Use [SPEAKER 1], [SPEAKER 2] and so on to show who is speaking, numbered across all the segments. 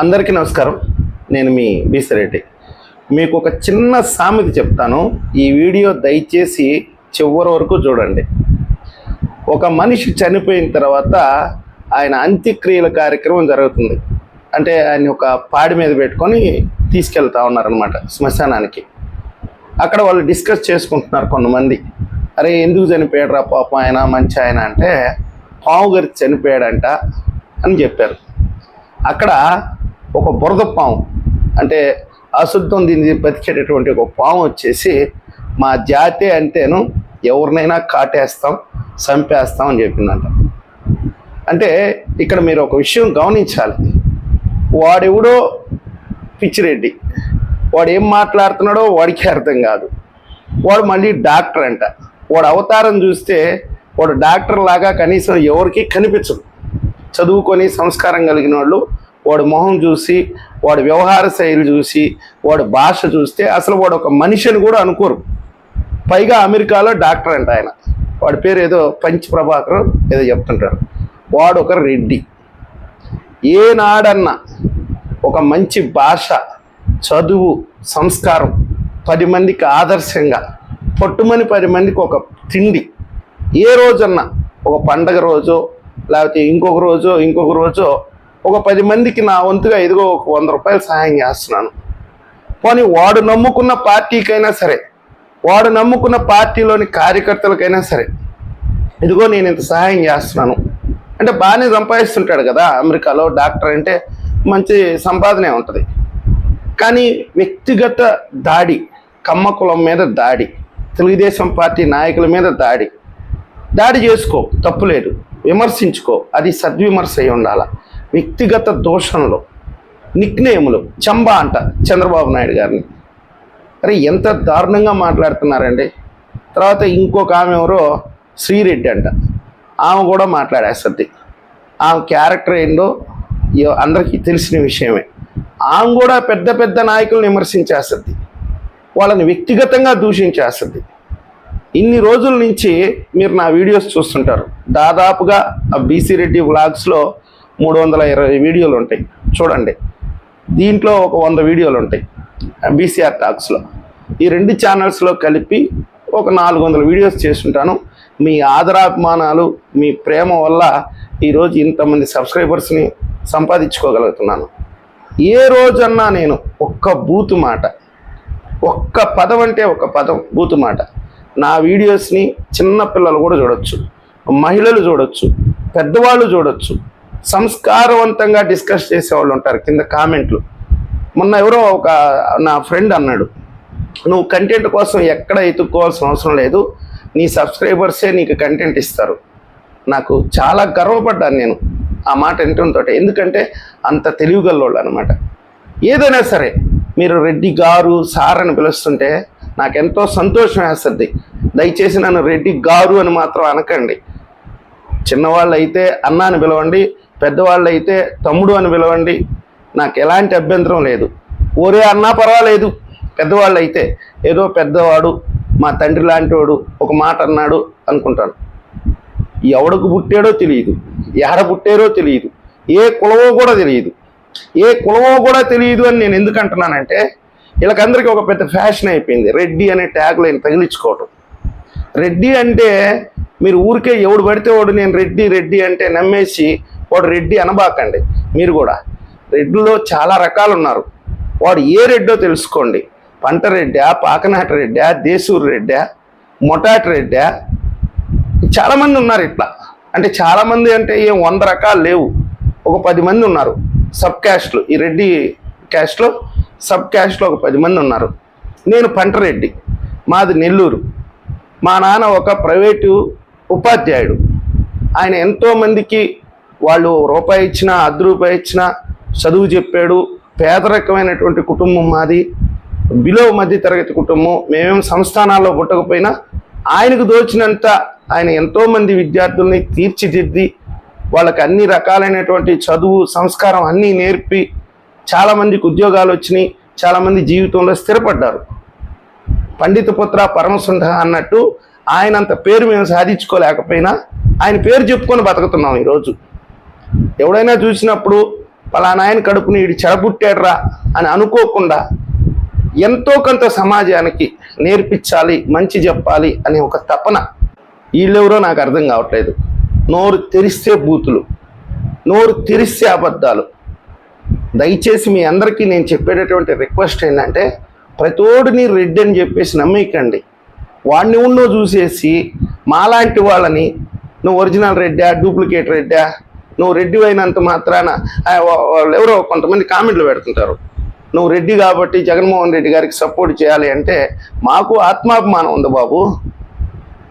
[SPEAKER 1] అందరికీ నమస్కారం. నేను మీ బీసరెడ్డి. మీకు ఒక చిన్న సామెత చెప్తాను. ఈ వీడియో దయచేసి చివరి వరకు చూడండి. ఒక మనిషి చనిపోయిన తర్వాత ఆయన అంత్యక్రియల కార్యక్రమం జరుగుతుంది. అంటే ఆయన ఒక పాడి మీద పెట్టుకొని తీసుకెళ్తా ఉన్నారనమాట శ్మశానానికి. అక్కడ వాళ్ళు డిస్కస్ చేసుకుంటున్నారు కొంతమంది. అరే ఎందుకు చనిపోయాడు రా పాపం ఆయన? మంచి ఆయన అంటే పావు గారి చనిపోయాడంట అని చెప్పారు. అక్కడ ఒక బురద పాము అంటే అశుద్ధం దీన్ని బతికేటటువంటి ఒక పాము వచ్చేసి మా జాతి అంటేను ఎవరినైనా కాటేస్తాం చంపేస్తాం అని చెప్పిందంట. అంటే ఇక్కడ మీరు ఒక విషయం గమనించాలి. వాడెవడో పిచ్చిరెడ్డి వాడు ఏం మాట్లాడుతున్నాడో వాడికి అర్థం కాదు. వాడు మళ్ళీ డాక్టర్ అంట వాడు అవతారం చూస్తే వాడు డాక్టర్ లాగా కనీసం ఎవరికి కనిపించదు చదువుకొని సంస్కారం కలిగిన వాళ్ళు వాడు మొహం చూసి వాడు వ్యవహార శైలి చూసి వాడు భాష చూస్తే అసలు వాడు ఒక మనిషిని కూడా అనుకోరు. పైగా అమెరికాలో డాక్టర్ అంట ఆయన. వాడి పేరు ఏదో పంచ్ ప్రభాకర్ ఏదో చెప్తుంటారు. వాడు ఒక రెడ్డి. ఏనాడన్నా ఒక మంచి భాష చదువు సంస్కారం పది మందికి ఆదర్శంగా పట్టుమని పది మందికి ఒక తిండి ఏ రోజన్నా ఒక పండగ రోజో లేకపోతే ఇంకొక రోజో ఇంకొక రోజో ఒక పది మందికి నా వంతుగా ఇదిగో ఒక వంద రూపాయలు సహాయం చేస్తున్నాను. పోనీ వాడు నమ్ముకున్న పార్టీకైనా సరే వాడు నమ్ముకున్న పార్టీలోని కార్యకర్తలకైనా సరే ఇదిగో నేను ఇంత సహాయం చేస్తున్నాను. అంటే బాగానే సంపాదిస్తుంటాడు కదా అమెరికాలో డాక్టర్ అంటే మంచి సంపాదనే ఉంటుంది. కానీ వ్యక్తిగత దాడి కమ్మ కులం మీద దాడి తెలుగుదేశం పార్టీ నాయకుల మీద దాడి దాడి చేసుకో తప్పులేదు విమర్శించుకో. అది సద్విమర్శ అయి ఉండాల. వ్యక్తిగత దోషంలో నిక్నేములు చంబా అంట చంద్రబాబు నాయుడు గారిని. అరే ఎంత దారుణంగా మాట్లాడుతున్నారండి. తర్వాత ఇంకొక ఆమె ఎవరో శ్రీరెడ్డి అంట. ఆమె కూడా మాట్లాడేస్తుంది. ఆమె క్యారెక్టర్ ఏంటో అందరికీ తెలిసిన విషయమే. ఆమె కూడా పెద్ద పెద్ద నాయకులను విమర్శించేస్తుంది. వాళ్ళని వ్యక్తిగతంగా దూషించేస్తుంది. ఇన్ని రోజుల నుంచి మీరు నా వీడియోస్ చూస్తుంటారు. దాదాపుగా ఆ బీసీ రెడ్డి వ్లాగ్స్లో మూడు వందల ఇరవై వీడియోలు ఉంటాయి. చూడండి. దీంట్లో ఒక వంద వీడియోలు ఉంటాయి. బీసీఆర్ టాక్స్లో. ఈ రెండు ఛానల్స్లో కలిపి ఒక నాలుగు వందల వీడియోస్ చేస్తుంటాను. మీ ఆదరాభిమానాలు మీ ప్రేమ వల్ల ఈరోజు ఇంతమంది సబ్స్క్రైబర్స్ని సంపాదించుకోగలుగుతున్నాను. ఏ రోజన్నా నేను ఒక్క బూతు మాట ఒక్క పదం అంటే ఒక పదం బూతు మాట. నా వీడియోస్ని చిన్న పిల్లలు కూడా చూడొచ్చు. మహిళలు చూడొచ్చు. పెద్దవాళ్ళు చూడొచ్చు. సంస్కారవంతంగా డిస్కస్ చేసేవాళ్ళు ఉంటారు కింద కామెంట్లు మొన్న ఎవరో ఒక నా ఫ్రెండ్ అన్నాడు నువ్వు కంటెంట్ కోసం ఎక్కడ ఎత్తుక్కోవాల్సిన అవసరం లేదు. నీ సబ్స్క్రైబర్సే నీకు కంటెంట్ ఇస్తారు. నాకు చాలా గర్వపడ్డాను నేను ఆ మాట వింటుంతో ఎందుకంటే అంత తెలివిగల్లోళ్ళు అనమాట ఏదైనా సరే మీరు రెడ్డి గారు సార్ అని పిలుస్తుంటే నాకు ఎంతో సంతోషం వేస్తుంది. దయచేసి నన్ను రెడ్డి గారు అని మాత్రం అనకండి. చిన్నవాళ్ళు అయితే అన్న అని పిలవండి పెద్దవాళ్ళు అయితే తమ్ముడు అని పిలవండి. నాకు ఎలాంటి అభ్యంతరం లేదు. ఓరే అన్నా పర్వాలేదు. పెద్దవాళ్ళు అయితే ఏదో పెద్దవాడు మా తండ్రి లాంటివాడు ఒక మాట అన్నాడు అనుకుంటాను. ఎవడకు పుట్టాడో తెలియదు. ఎక్కడ పుట్టారో తెలియదు. ఏ కులవో కూడా తెలియదు. ఏ కులవో కూడా తెలియదు అని నేను ఎందుకు అంటున్నానంటే వీళ్ళకందరికీ ఒక పెద్ద ఫ్యాషన్ అయిపోయింది. రెడ్డి అనే ట్యాగ్ లైన్ తగిలించుకోవటం. రెడ్డి అంటే మీరు ఊరికే ఎవడు పడితే వాడు నేను రెడ్డి రెడ్డి అంటే నమ్మేసి వాడు రెడ్డి అనబాకండి. మీరు కూడా. రెడ్డిలో చాలా రకాలు ఉన్నారు వాడు ఏ రెడ్డో తెలుసుకోండి. పంట రెడ్డా పాకనాట రెడ్డా దేశూరు రెడ్డా మొటాటి రెడ్డా. చాలామంది ఉన్నారు ఇట్లా. అంటే చాలామంది అంటే ఏం వంద రకాలు లేవు. ఒక పది మంది ఉన్నారు. సబ్ క్యాస్ట్లు. ఈ రెడ్డి క్యాస్ట్లో సబ్ క్యాస్ట్లో ఒక పది మంది ఉన్నారు. నేను పంటరెడ్డి. మాది నెల్లూరు. మా నాన్న ఒక ప్రైవేటు ఉపాధ్యాయుడు. ఆయన ఎంతోమందికి వాళ్ళు రూపాయి ఇచ్చినా అర్ధ రూపాయి ఇచ్చినా చదువు చెప్పాడు. పేదరికమైనటువంటి కుటుంబం మాది. బిలో మధ్య తరగతి కుటుంబం. మేమేం సంస్థానాల్లో పుట్టకపోయినా ఆయనకు దోచినంత ఆయన ఎంతోమంది విద్యార్థుల్ని తీర్చిదిద్ది వాళ్ళకి అన్ని రకాలైనటువంటి చదువు సంస్కారం అన్నీ నేర్పి చాలామందికి ఉద్యోగాలు వచ్చినాయి చాలామంది జీవితంలో స్థిరపడ్డారు. పండిత పుత్ర పరమసుంఠ అన్నట్టు ఆయనంత పేరు మేము సాధించుకోలేకపోయినా ఆయన పేరు చెప్పుకొని బతుకుతున్నాం ఈరోజు. ఎవడైనా చూసినప్పుడు పలానాయన కడుపుని ఈడు చెడబుట్టాడ్రా అని అనుకోకుండా ఎంతో కొంత సమాజానికి నేర్పించాలి మంచి చెప్పాలి అనే ఒక తపన వీళ్ళెవరో నాకు అర్థం కావట్లేదు. నోరు తెరిస్తే బూతులు నోరు తెరిస్తే అబద్ధాలు. దయచేసి మీ అందరికీ నేను చెప్పేటటువంటి రిక్వెస్ట్ ఏంటంటే ప్రతోడిని రెడ్డి అని చెప్పేసి నమ్మకండి. వాడిని ఉన్నో చూసేసి మాలాంటి వాళ్ళని నువ్వు ఒరిజినల్ రెడ్డా డూప్లికేట్ రెడ్డా నువ్వు రెడ్డి అయినంత మాత్రాన వాళ్ళు ఎవరో కొంతమంది కామెంట్లు పెడుతుంటారు. నువ్వు రెడ్డి కాబట్టి జగన్మోహన్ రెడ్డి గారికి సపోర్ట్ చేయాలి అంటే మాకు ఆత్మాభిమానం ఉంది బాబు.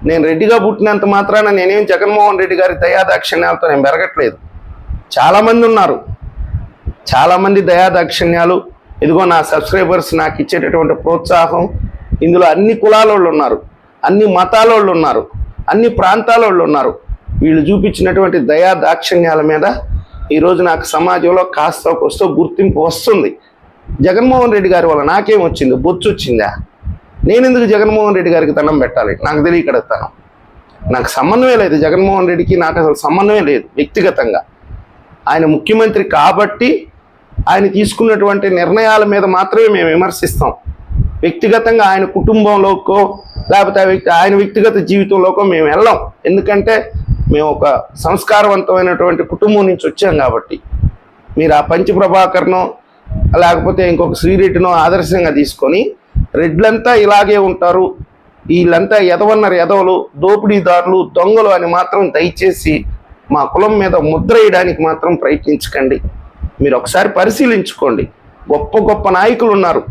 [SPEAKER 1] నేను రెడ్డిగా పుట్టినంత మాత్రాన నేనేం జగన్మోహన్ రెడ్డి గారి దయాదాక్షిణ్యాలతో నేను పెరగట్లేదు. చాలామంది ఉన్నారు. చాలామంది దయాదాక్షిణ్యాలు ఇదిగో నా సబ్స్క్రైబర్స్ నాకు ఇచ్చేటటువంటి ప్రోత్సాహం. ఇందులో అన్ని కులాల వాళ్ళు ఉన్నారు అన్ని మతాల వాళ్ళు ఉన్నారు అన్ని ప్రాంతాల వాళ్ళు ఉన్నారు. వీళ్ళు చూపించినటువంటి దయా దాక్షిణ్యాల మీద ఈరోజు నాకు సమాజంలో కాస్త కొస్తో గుర్తింపు వస్తుంది. జగన్మోహన్ రెడ్డి గారి వల్ల నాకేం వచ్చింది? బొచ్చు వచ్చిందా? నేను ఎందుకు జగన్మోహన్ రెడ్డి గారికి దండం పెట్టాలి? నాకు తెలియ తనం నాకు సంబంధమే లేదు. జగన్మోహన్ రెడ్డికి నాకు అసలు సంబంధమే లేదు వ్యక్తిగతంగా. ఆయన ముఖ్యమంత్రి కాబట్టి ఆయన తీసుకున్నటువంటి నిర్ణయాల మీద మాత్రమే మేము విమర్శిస్తాం. వ్యక్తిగతంగా ఆయన కుటుంబంలోకో లేకపోతే ఆ వ్యక్తి ఆయన వ్యక్తిగత జీవితంలోకో మేము వెళ్ళాం. ఎందుకంటే మేము ఒక సంస్కారవంతమైనటువంటి కుటుంబం నుంచి వచ్చాం కాబట్టి. మీరు ఆ పంచి ప్రభాకర్నో లేకపోతే ఇంకొక శ్రీరెడ్డినో ఆదర్శంగా తీసుకొని రెడ్లంతా ఇలాగే ఉంటారు. వీళ్ళంతా ఎదవన్నారు ఎదవలు దోపిడీదారులు దొంగలు అని మాత్రం దయచేసి మా కులం మీద ముద్ర వేయడానికి మాత్రం ప్రయత్నించకండి. మీరు ఒకసారి పరిశీలించుకోండి. గొప్ప గొప్ప నాయకులు ఉన్నారు.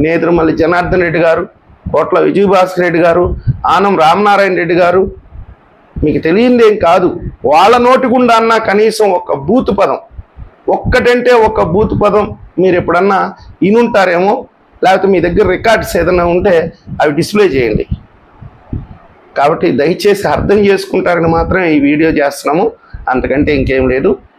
[SPEAKER 1] నేదురుమల్లి జనార్దన్ రెడ్డి గారు కోట్ల విజయభాస్కర్ రెడ్డి గారు ఆనం రామనారాయణ రెడ్డి గారు. మీకు తెలియందేం కాదు. వాళ్ళ నోటి గుండా అన్నా కనీసం ఒక బూత్ పదం ఒక్కటంటే ఒక బూత్ పదం మీరు ఎప్పుడన్నా ఇనుంటారేమో లేకపోతే మీ దగ్గర రికార్డ్స్ ఏదైనా ఉంటే అవి డిస్ప్లే చేయండి. కాబట్టి దయచేసి అర్థం చేసుకుంటారని మాత్రం ఈ వీడియో చేస్తున్నాము. అంతకంటే ఇంకేం లేదు.